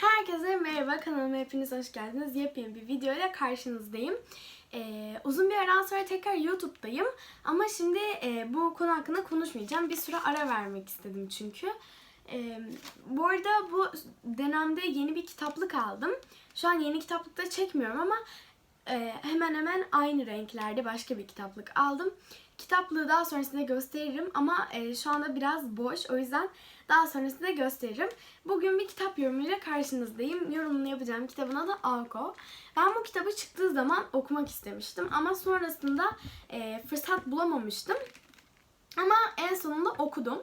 Herkese merhaba kanalıma hepiniz hoş geldiniz. Yepyeni bir videoyla karşınızdayım. Ee, uzun bir aradan sonra tekrar YouTube'dayım. Ama şimdi e, bu konu hakkında konuşmayacağım. Bir süre ara vermek istedim çünkü. Ee, bu arada bu dönemde yeni bir kitaplık aldım. Şu an yeni kitaplıkta çekmiyorum ama e, hemen hemen aynı renklerde başka bir kitaplık aldım. Kitaplığı daha sonrasında gösteririm ama e, şu anda biraz boş. O yüzden daha sonrasında gösteririm. Bugün bir kitap yorumuyla karşınızdayım. Yorumunu yapacağım kitabın adı Alko. Ben bu kitabı çıktığı zaman okumak istemiştim ama sonrasında e, fırsat bulamamıştım. Ama en sonunda okudum.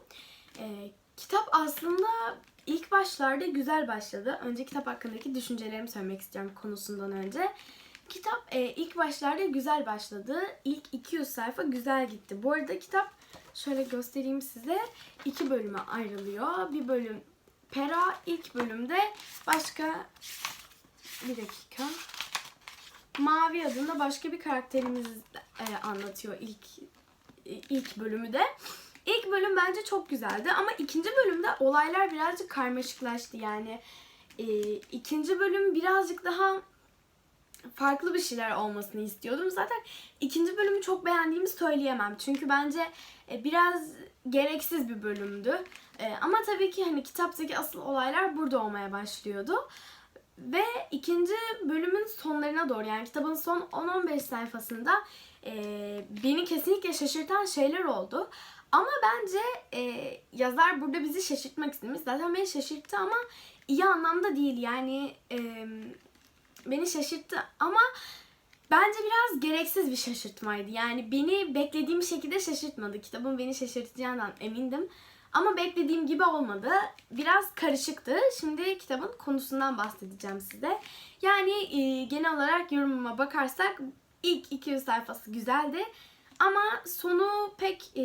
E, kitap aslında ilk başlarda güzel başladı. Önce kitap hakkındaki düşüncelerimi söylemek istiyorum konusundan önce. Kitap e, ilk başlarda güzel başladı. İlk 200 sayfa güzel gitti. Bu arada kitap şöyle göstereyim size. iki bölüme ayrılıyor. Bir bölüm Pera ilk bölümde başka bir dakika. Mavi adında başka bir karakterimiz e, anlatıyor ilk ilk bölümü de. İlk bölüm bence çok güzeldi ama ikinci bölümde olaylar birazcık karmaşıklaştı yani. E, ikinci bölüm birazcık daha farklı bir şeyler olmasını istiyordum. Zaten ikinci bölümü çok beğendiğimi söyleyemem. Çünkü bence e, biraz gereksiz bir bölümdü. E, ama tabii ki hani kitaptaki asıl olaylar burada olmaya başlıyordu. Ve ikinci bölümün sonlarına doğru yani kitabın son 10-15 sayfasında e, beni kesinlikle şaşırtan şeyler oldu. Ama bence e, yazar burada bizi şaşırtmak istemiş. Zaten beni şaşırttı ama iyi anlamda değil. Yani e, beni şaşırttı ama bence biraz gereksiz bir şaşırtmaydı. Yani beni beklediğim şekilde şaşırtmadı. Kitabın beni şaşırtacağından emindim. Ama beklediğim gibi olmadı. Biraz karışıktı. Şimdi kitabın konusundan bahsedeceğim size. Yani e, genel olarak yorumuma bakarsak ilk 200 sayfası güzeldi. Ama sonu pek e,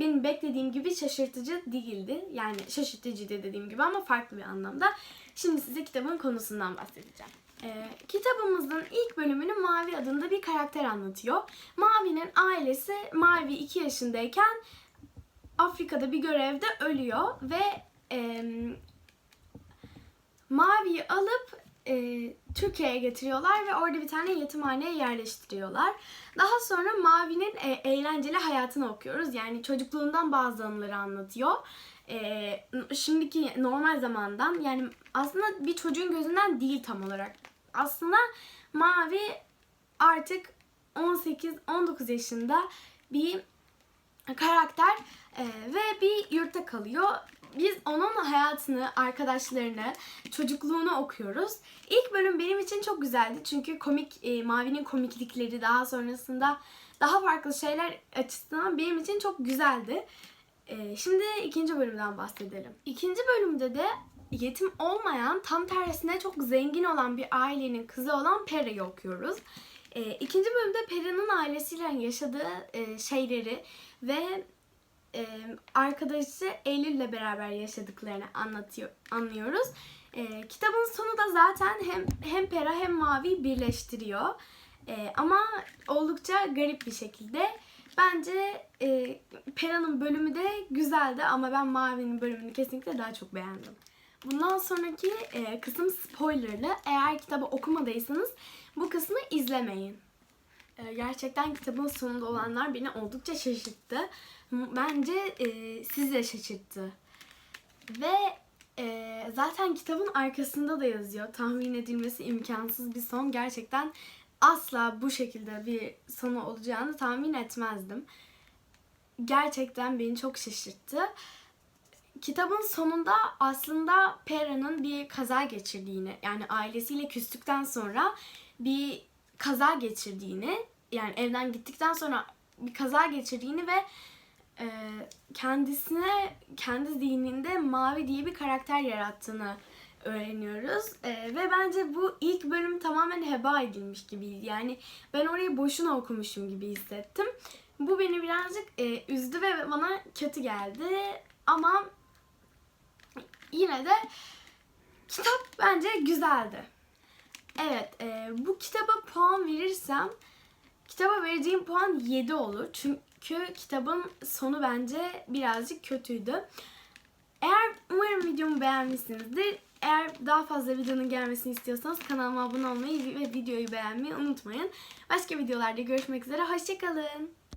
benim beklediğim gibi şaşırtıcı değildi. Yani şaşırtıcıydı dediğim gibi ama farklı bir anlamda. Şimdi size kitabın konusundan bahsedeceğim. Ee, kitabımızın ilk bölümünü Mavi adında bir karakter anlatıyor. Mavi'nin ailesi Mavi 2 yaşındayken Afrika'da bir görevde ölüyor ve e, Mavi'yi alıp e, Türkiye'ye getiriyorlar ve orada bir tane yetimhaneye yerleştiriyorlar. Daha sonra Mavi'nin e, eğlenceli hayatını okuyoruz. Yani çocukluğundan bazı anıları anlatıyor. E, şimdiki normal zamandan yani aslında bir çocuğun gözünden değil tam olarak. Aslında Mavi artık 18-19 yaşında bir karakter e, ve bir yurtta kalıyor. Biz onun hayatını, arkadaşlarını, çocukluğunu okuyoruz. İlk bölüm benim için çok güzeldi çünkü komik e, Mavi'nin komiklikleri daha sonrasında daha farklı şeyler açısından benim için çok güzeldi. E, şimdi ikinci bölümden bahsedelim. İkinci bölümde de yetim olmayan tam tersine çok zengin olan bir ailenin kızı olan Pera'yı okuyoruz. E, ikinci bölümde Pera'nın ailesiyle yaşadığı e, şeyleri ve e, arkadaşı Eylül'le beraber yaşadıklarını anlatıyor, anlıyoruz. E, kitabın sonu da zaten hem hem Pera hem Mavi birleştiriyor. E, ama oldukça garip bir şekilde. Bence e, Pera'nın bölümü de güzeldi ama ben Mavi'nin bölümünü kesinlikle daha çok beğendim. Bundan sonraki e, kısım spoilerlı. Eğer kitabı okumadıysanız bu kısmı izlemeyin. E, gerçekten kitabın sonunda olanlar beni oldukça şaşırttı. Bence e, sizi de şaşırttı. Ve e, zaten kitabın arkasında da yazıyor. Tahmin edilmesi imkansız bir son. Gerçekten asla bu şekilde bir sonu olacağını tahmin etmezdim. Gerçekten beni çok şaşırttı kitabın sonunda aslında Pera'nın bir kaza geçirdiğini yani ailesiyle küstükten sonra bir kaza geçirdiğini yani evden gittikten sonra bir kaza geçirdiğini ve e, kendisine kendi zihninde Mavi diye bir karakter yarattığını öğreniyoruz. E, ve bence bu ilk bölüm tamamen heba edilmiş gibiydi. Yani ben orayı boşuna okumuşum gibi hissettim. Bu beni birazcık e, üzdü ve bana kötü geldi. Ama yine de kitap bence güzeldi. Evet, e, bu kitaba puan verirsem kitaba vereceğim puan 7 olur. Çünkü kitabın sonu bence birazcık kötüydü. Eğer umarım videomu beğenmişsinizdir. Eğer daha fazla videonun gelmesini istiyorsanız kanalıma abone olmayı ve videoyu beğenmeyi unutmayın. Başka videolarda görüşmek üzere. Hoşçakalın.